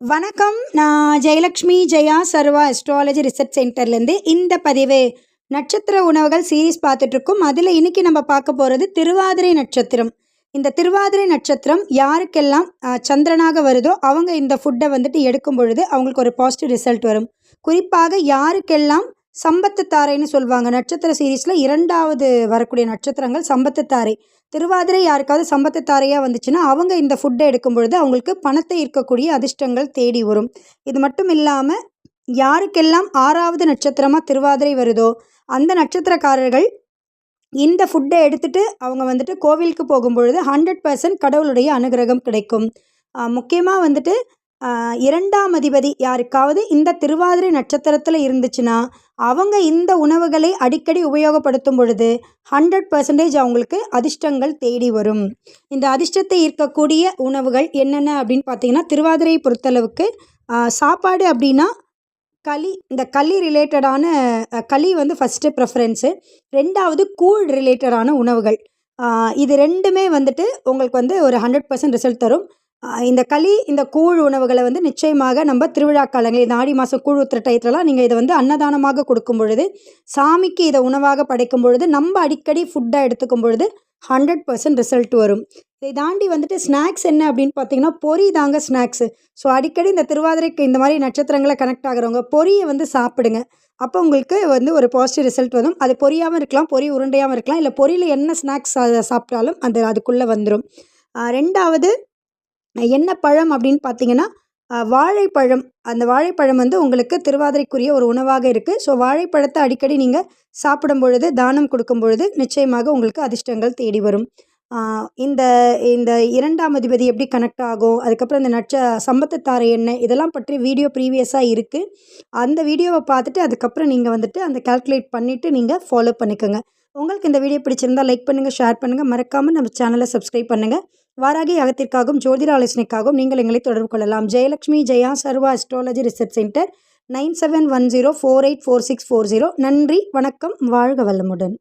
வணக்கம். நான் Jayalakshmi Jaya Sarva astrology research சென்டர்லேருந்து இந்த பதிவு நட்சத்திர உணவுகள் சீரீஸ் பார்த்துட்ருக்கோம். அதில் இன்றைக்கி நம்ம பார்க்க போகிறது திருவாதிரை நட்சத்திரம். இந்த திருவாதிரை நட்சத்திரம் யாருக்கெல்லாம் சந்திரனாக வருதோ அவங்க இந்த ஃபுட்டை வந்துட்டு எடுக்கும் பொழுது அவங்களுக்கு ஒரு பாசிட்டிவ் ரிசல்ட் வரும். குறிப்பாக யாருக்கெல்லாம் சம்பத்து தாரைன்னு சொல்லுவாங்க. நட்சத்திர சீரீஸில் இரண்டாவது வரக்கூடிய நட்சத்திரங்கள் சம்பத்து தாரை திருவாதிரை யாருக்காவது சம்பத்து தாரையாக வந்துச்சுன்னா அவங்க இந்த ஃபுட்டை எடுக்கும் பொழுது அவங்களுக்கு பணத்தை ஈர்க்கக்கூடிய அதிர்ஷ்டங்கள் தேடி வரும். இது மட்டும் இல்லாமல் யாருக்கெல்லாம் ஆறாவது நட்சத்திரமாக திருவாதிரை வருதோ அந்த நட்சத்திரக்காரர்கள் இந்த ஃபுட்டை எடுத்துகிட்டு அவங்க வந்துட்டு கோவிலுக்கு போகும்பொழுது ஹண்ட்ரட் பர்சன்ட் கடவுளுடைய அனுகிரகம் கிடைக்கும். முக்கியமாக வந்துட்டு இரண்டாம் அதிபதி யாருக்காவது இந்த திருவாதிரை நட்சத்திரத்தில் இருந்துச்சுன்னா அவங்க இந்த உணவுகளை அடிக்கடி உபயோகப்படுத்தும் பொழுது ஹண்ட்ரட் பர்சன்டேஜ் அவங்களுக்கு அதிர்ஷ்டங்கள் தேடி வரும். இந்த அதிர்ஷ்டத்தை ஈர்க்கக்கூடிய உணவுகள் என்னென்ன அப்படின்னு பார்த்தீங்கன்னா திருவாதிரையை பொறுத்தளவுக்கு சாப்பாடு அப்படின்னா களி இந்த களி ரிலேட்டடான களி வந்து ஃபஸ்ட்டு ப்ரெஃபரன்ஸு ரெண்டாவது கூழ் ரிலேட்டடான உணவுகள். இது ரெண்டுமே வந்துட்டு உங்களுக்கு வந்து ஒரு ஹண்ட்ரட் பர்சன்ட் ரிசல்ட் தரும். இந்த களி இந்த கூழ் உணவுகளை வந்து நிச்சயமாக நம்ம திருவிழா காலங்கள் இந்த ஆடி மாதம் கூழ் ஊத்துற டயத்துலலாம் நீங்கள் இதை வந்து அன்னதானமாக கொடுக்கும் பொழுது சாமிக்கு இதை உணவாக படைக்கும் பொழுது நம்ம அடிக்கடி ஃபுட்டாக எடுத்துக்கும் பொழுது ஹண்ட்ரட் பர்சன்ட் ரிசல்ட் வரும். இதை தாண்டி வந்துட்டு ஸ்நாக்ஸ் என்ன அப்படின்னு பார்த்தீங்கன்னா பொரி தாங்க ஸ்நாக்ஸு ஸோ அடிக்கடி இந்த திருவாதிரைக்கு இந்த மாதிரி நட்சத்திரங்களை கனெக்ட் ஆகிறவங்க பொரியை வந்து சாப்பிடுங்க. அப்போ உங்களுக்கு வந்து ஒரு பாசிட்டிவ் ரிசல்ட் வரும். அது பொரியாமல் இருக்கலாம் பொறி உருண்டையாகவும் இருக்கலாம் இல்லை பொரியில் என்ன ஸ்நாக்ஸ் சாப்பிட்டாலும் அந்த அதுக்குள்ளே வந்துடும் ரெண்டாவது என்ன பழம் அப்படின்னு பார்த்தீங்கன்னா வாழைப்பழம். அந்த வாழைப்பழம் வந்து உங்களுக்கு திருவாதிரைக்குரிய ஒரு உணவாக இருக்குது ஸோ வாழைப்பழத்தை அடிக்கடி நீங்கள் சாப்பிடும் பொழுது தானம் கொடுக்கும் பொழுது நிச்சயமாக உங்களுக்கு அதிர்ஷ்டங்கள் தேடி வரும். இந்த இந்த இரண்டாம் அதிபதி எப்படி கனெக்ட் ஆகும்? அதுக்கப்புறம் இந்த நட்ச சம்பத்து என்ன இதெல்லாம் பற்றி வீடியோ ப்ரீவியஸாக இருக்குது அந்த வீடியோவை பார்த்துட்டு அதுக்கப்புறம் நீங்கள் வந்துட்டு அந்த கால்குலேட் பண்ணிவிட்டு நீங்கள் ஃபாலோ பண்ணிக்கோங்க. உங்களுக்கு இந்த வீடியோ பிடிச்சிருந்தால் லைக் பண்ணுங்கள் ஷேர் பண்ணுங்கள் மறக்காமல் நம்ம சேனலை சப்ஸ்கிரைப் பண்ணுங்கள் வாராகி அகத்திற்காகவும் ஜோதிட ஆலோசனைக்காகவும் நீங்கள் எங்களை தொடர்பு கொள்ளலாம். Jayalakshmi Jaya Sarva astrology research centre nine seven one zero four eight four six four zero. நன்றி வணக்கம் வாழ்க வல்லமுடன்